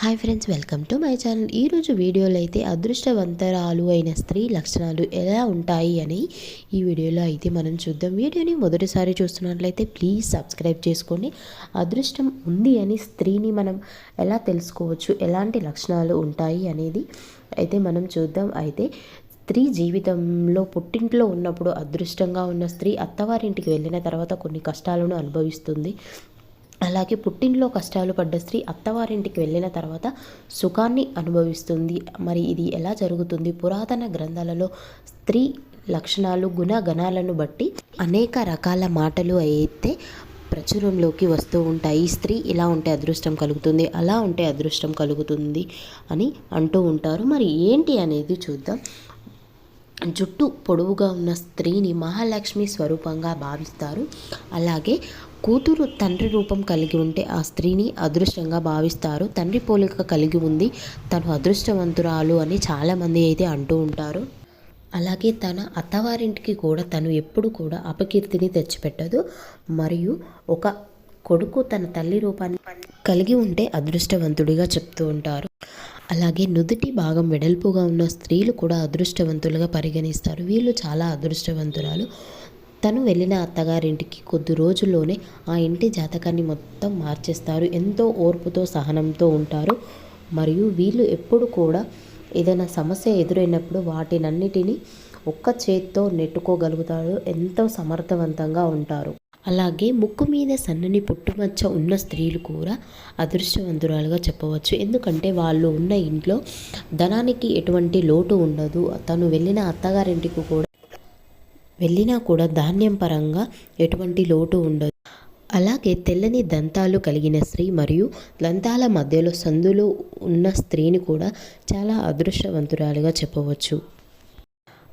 Hi friends welcome to my channel ఈరోజు వీడియోలో అయితే అదృష్టవంతరాలు అయిన స్త్రీ లక్షణాలు ఎలా ఉంటాయి అని ఈ వీడియోలో అయితే మనం చూద్దాం. వీడియోని మొదటిసారి చూస్తున్నట్లయితే ప్లీజ్ సబ్స్క్రైబ్ చేసుకోండి. అదృష్టం ఉంది అని స్త్రీని మనం ఎలా తెలుసుకోవచ్చు? ఎలాంటి లక్షణాలు ఉంటాయి అనేది అయితే మనం చూద్దాం. అయితే స్త్రీ జీవితంలో పుట్టింట్లో ఉన్నప్పుడు అదృష్టంగా ఉన్న స్త్రీ అత్తవారింటికి వెళ్ళిన తర్వాత కొన్ని కష్టాలను అనుభవిస్తుంది. అలాగే పుట్టింట్లో కష్టాలు పడ్డ స్త్రీ అత్తవారింటికి వెళ్ళిన తర్వాత సుఖాన్ని అనుభవిస్తుంది. మరి ఇది ఎలా జరుగుతుంది? పురాతన గ్రంథాలలో స్త్రీ లక్షణాలు గుణగణాలను బట్టి అనేక రకాల మాటలు అయితే ప్రచురంలోకి వస్తూ ఉంటాయి. స్త్రీ ఇలా ఉంటే అదృష్టం కలుగుతుంది అలా ఉంటే అదృష్టం కలుగుతుంది అని అంటూ ఉంటారు. మరి ఏంటి అనేది చూద్దాం. జుట్టు పొడవుగా ఉన్న స్త్రీని మహాలక్ష్మి స్వరూపంగా భావిస్తారు. అలాగే కూతురు తండ్రి రూపం కలిగి ఉంటే ఆ స్త్రీని అదృష్టంగా భావిస్తారు. తండ్రి పోలిక కలిగి ఉంది. తను అదృష్టవంతురాలు అని చాలామంది అయితే అంటూ ఉంటారు. అలాగే తన అత్తవారింటికి కూడా తను ఎప్పుడు కూడా అపకీర్తిని తెచ్చిపెట్టదు. మరియు ఒక కొడుకు తన తల్లి రూపాన్ని కలిగి ఉంటే అదృష్టవంతుడిగా చెప్తూ ఉంటారు. అలాగే నుదుటి భాగం వెడల్పుగా ఉన్న స్త్రీలు కూడా అదృష్టవంతులుగా పరిగణిస్తారు. వీళ్ళు చాలా అదృష్టవంతురాలు. తను వెళ్ళిన అత్తగారింటికి కొద్ది రోజుల్లోనే ఆ ఇంటి జాతకాన్ని మొత్తం మార్చేస్తారు. ఎంతో ఓర్పుతో సహనంతో ఉంటారు. మరియు వీళ్ళు ఎప్పుడు కూడా ఏదైనా సమస్య ఎదురైనప్పుడు వాటినన్నిటినీ ఒక్క చేత్తో నెట్టుకోగలుగుతారు. ఎంతో సమర్థవంతంగా ఉంటారు. అలాగే ముక్కు మీద సన్నని పుట్టుమచ్చ ఉన్న స్త్రీలు కూడా అదృష్టవంతురాలుగా చెప్పవచ్చు. ఎందుకంటే వాళ్ళు ఉన్న ఇంట్లో ధనానికి ఎటువంటి లోటు ఉండదు. తను వెళ్ళిన అత్తగారింటికి కూడా వెళ్ళినా కూడా ధాన్యం పరంగా ఎటువంటి లోటు ఉండదు. అలాగే తెల్లని దంతాలు కలిగిన స్త్రీ మరియు దంతాల మధ్యలో సందులు ఉన్న స్త్రీని కూడా చాలా అదృష్టవంతురాలుగా చెప్పవచ్చు.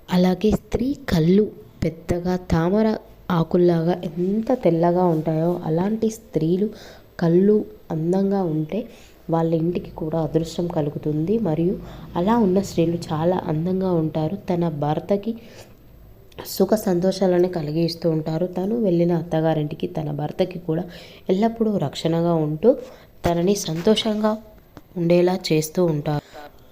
అలాగే స్త్రీ కళ్ళు పెద్దగా తామర ఆకుల్లాగా ఎంత తెల్లగా ఉంటాయో అలాంటి స్త్రీలు కళ్ళు అందంగా ఉంటే వాళ్ళ ఇంటికి కూడా అదృష్టం కలుగుతుంది. మరియు అలా ఉన్న స్త్రీలు చాలా అందంగా ఉంటారు. తన భర్తకి సుఖ సంతోషాలను కలిగిస్తూ ఉంటారు. తను వెళ్ళిన అత్తగారింటికి తన భర్తకి కూడా ఎల్లప్పుడూ రక్షణగా ఉంటూ తనని సంతోషంగా ఉండేలా చేస్తూ ఉంటారు.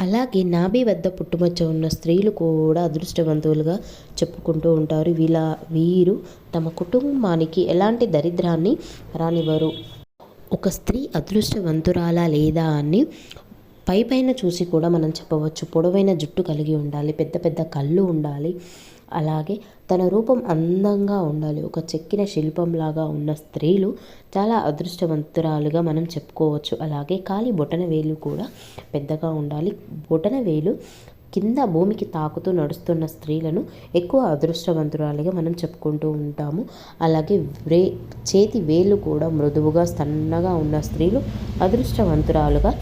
అలాగే నాభి వద్ద పుట్టుమచ్చ ఉన్న స్త్రీలు కూడా అదృష్టవంతులుగా చెప్పుకుంటూ ఉంటారు. వీళ్ళ వీరు తమ కుటుంబానికి ఎలాంటి దరిద్రాన్ని రానివ్వరు. ఒక స్త్రీ అదృష్టవంతురాలా లేదా అని పై పైన చూసి కూడా మనం చెప్పవచ్చు. పొడవైన జుట్టు కలిగి ఉండాలి పెద్ద పెద్ద కళ్ళు ఉండాలి అలాగే తన రూపం అందంగా ఉండాలి. ఒక చెక్కిన శిల్పంలాగా ఉన్న స్త్రీలు చాలా అదృష్టవంతురాలుగా మనం చెప్పుకోవచ్చు. అలాగే కాలి బొటన వేలు కూడా పెద్దగా ఉండాలి. బొటన వేలు కింద భూమికి తాకుతూ నడుస్తున్న స్త్రీలను ఎక్కువ అదృష్టవంతురాలుగా మనం చెప్పుకుంటూ ఉంటాము. అలాగే వే చేతి వేలు కూడా మృదువుగా సన్నగా ఉన్న స్త్రీలు అదృష్టవంతురాలుగా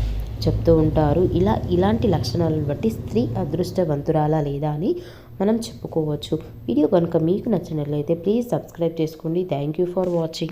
చెప్తూ ఉంటారు. ఇలా ఇలాంటి లక్షణాలను బట్టి స్త్రీ అదృష్టవంతురాలా లేదా అని మనం చెప్పుకోవచ్చు. వీడియో కనుక మీకు నచ్చినట్లయితే ప్లీజ్ సబ్స్క్రైబ్ చేసుకోండి. Thank you for watching.